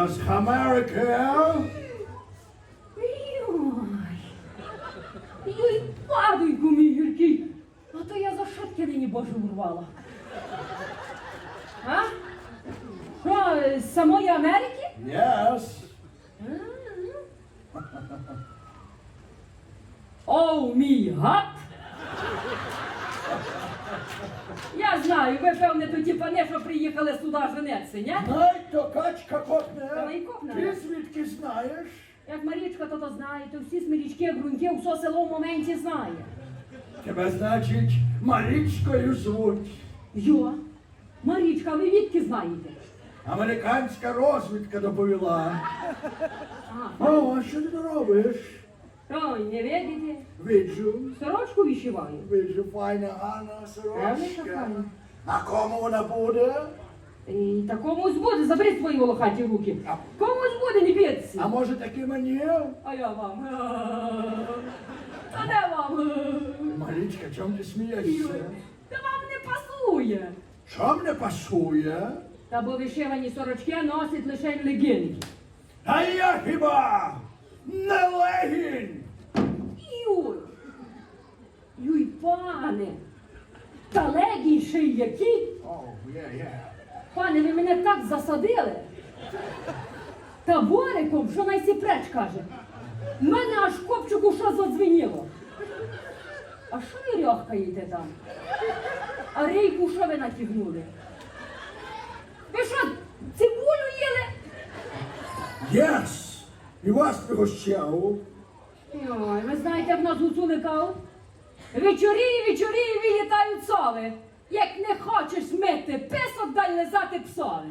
Yes, America. Йой. Йой, падайку мій гіркий. А то я за шутки нині боже урвала. А? Що, з самої Америки? Yes. Оу, мій гад! Я знаю, ви певне тоді пане, що приїхали сюди женеться, ні? Най то качка Та копне. й копне. Ти звідки знаєш? Як Марічка то то знає, то всі смирічки, грунки, все село в моменті знає. Тебе, значить, Марічкою звуть. Йо, Марічка, ви відки знаєте? Американська розвідка доповіла. А, О, а що ти робиш? ой, не видите? Виджу, Сорочку вишиваю. виджу, файна Певне, що сорочка. файна. А кому вона буде? І та комусь буде, заберіть свої волохаті руки. Комусь буде, не бідці. А може таки мені? А я вам. А де вам? Марічка, чом ти смієшся? Та вам не пасує. Чом не пасує? Та бо вишивані сорочки носять лише легінки. А я хіба не легінь? Юй. Юй, пане. Та легінь ще й які. Є. Пане, ви мене так засадили. Та бориком, що найсіпреч каже. В мене аж копчику що задзвеніло. А що ви рьохкаєте там? А рейку що ви натягнули? Ви що, цибулю їли? Єс! І вас пригощав. Ой, ви знаєте, як нас гуцули кажуть? Вечорі, вечорі вилітають сови. Як не хочеш мити писок, дай лизати псові.